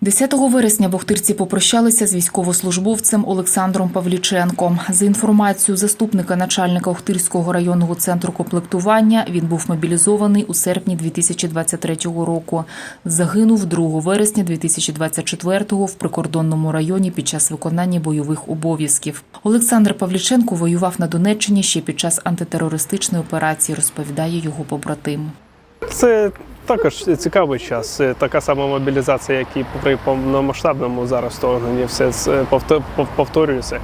10 вересня в Охтирці попрощалися з військовослужбовцем Олександром Павліченком. За інформацією заступника начальника Охтирського районного центру комплектування, він був мобілізований у серпні 2023 року. Загинув 2 вересня 2024 в прикордонному районі під час виконання бойових обов'язків. Олександр Павліченко воював на Донеччині ще під час антитерористичної операції, розповідає його побратим. Це також цікавий час. Така сама мобілізація, як і при повномасштабному зараз вторгненні. Все це повторюється.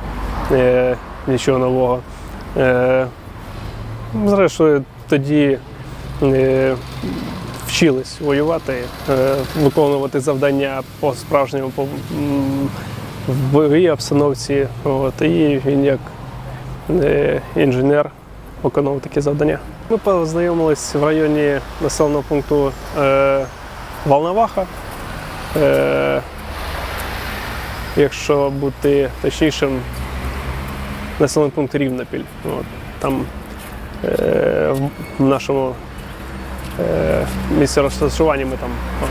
Е, нічого нового. Е, зрештою, тоді е, вчились воювати, е, виконувати завдання по справжньому по, бойовій обстановці. От, і він як е, інженер виконував такі завдання. Ми познайомились в районі населеного пункту е, Волноваха. Е, якщо бути точнішим, населений пункт Рівнопіль. От, там е, в нашому е, місці розташування ми там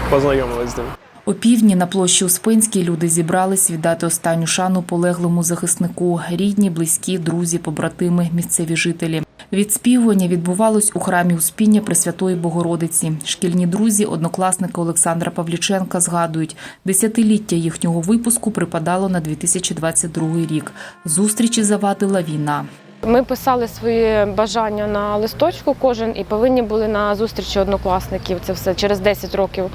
познайомились з ним. О півдні на площі Успенській люди зібрались віддати останню шану полеглому захиснику. Рідні, близькі, друзі, побратими, місцеві жителі. Відспівування відбувалось у храмі Успіння Пресвятої Богородиці. Шкільні друзі, однокласники Олександра Павліченка згадують, десятиліття їхнього випуску припадало на 2022 рік. Зустрічі завадила війна. Ми писали свої бажання на листочку кожен і повинні були на зустрічі однокласників це все через 10 років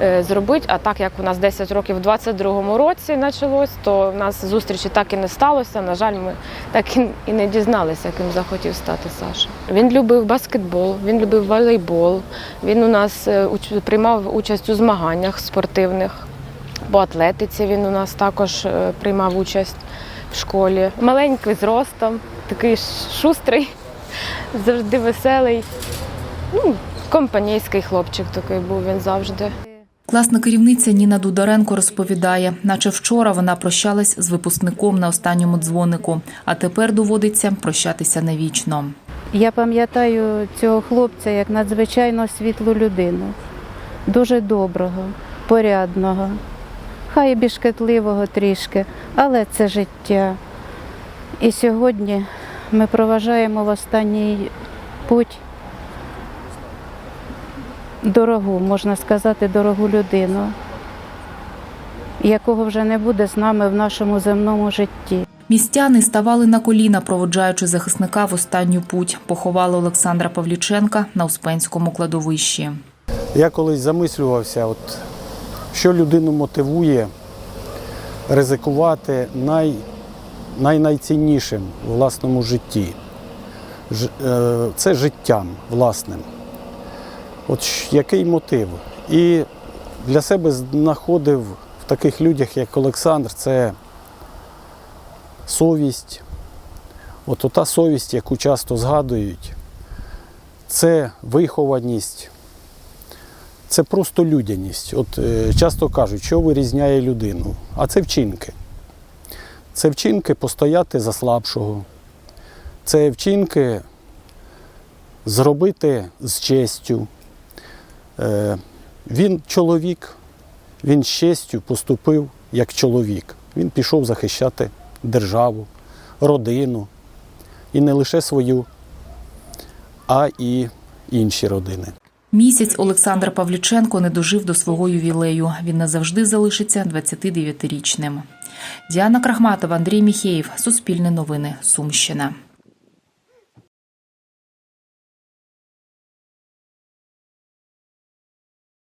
е, зробити. А так як у нас 10 років в 22-му році почалось, то в нас зустрічі так і не сталося. На жаль, ми так і- не дізналися, ким захотів стати Саша. Він любив баскетбол, він любив волейбол. Він у нас е, приймав участь у змаганнях спортивних. По атлетиці він у нас також е, приймав участь в школі. Маленький зростом, такий шустрий, завжди веселий. Ну, компанійський хлопчик такий був він завжди. Класна керівниця Ніна Дударенко розповідає, наче вчора вона прощалась з випускником на останньому дзвонику, а тепер доводиться прощатися навічно. Я пам'ятаю цього хлопця як надзвичайно світлу людину, дуже доброго, порядного, хай і бішкетливого трішки, але це життя. І сьогодні ми проважаємо в останній путь дорогу, можна сказати, дорогу людину, якого вже не буде з нами в нашому земному житті. Містяни ставали на коліна, проводжаючи захисника в останню путь. Поховали Олександра Павліченка на Успенському кладовищі. Я колись замислювався, от, що людину мотивує ризикувати най, най, найціннішим в власному житті. Е, це життям власним. От який мотив? І для себе знаходив в таких людях, як Олександр, це совість. От ота совість, яку часто згадують, це вихованість, це просто людяність. От е, часто кажуть, що вирізняє людину, а це вчинки. Це вчинки постояти за слабшого. Це вчинки зробити з честю. Е, він чоловік, він з честю поступив як чоловік. Він пішов захищати державу, родину. І не лише свою, а і інші родини. Місяць Олександр Павліченко не дожив до свого ювілею. Він назавжди залишиться 29-річним. Діана Крахматова, Андрій Міхеєв. Суспільне новини. Сумщина.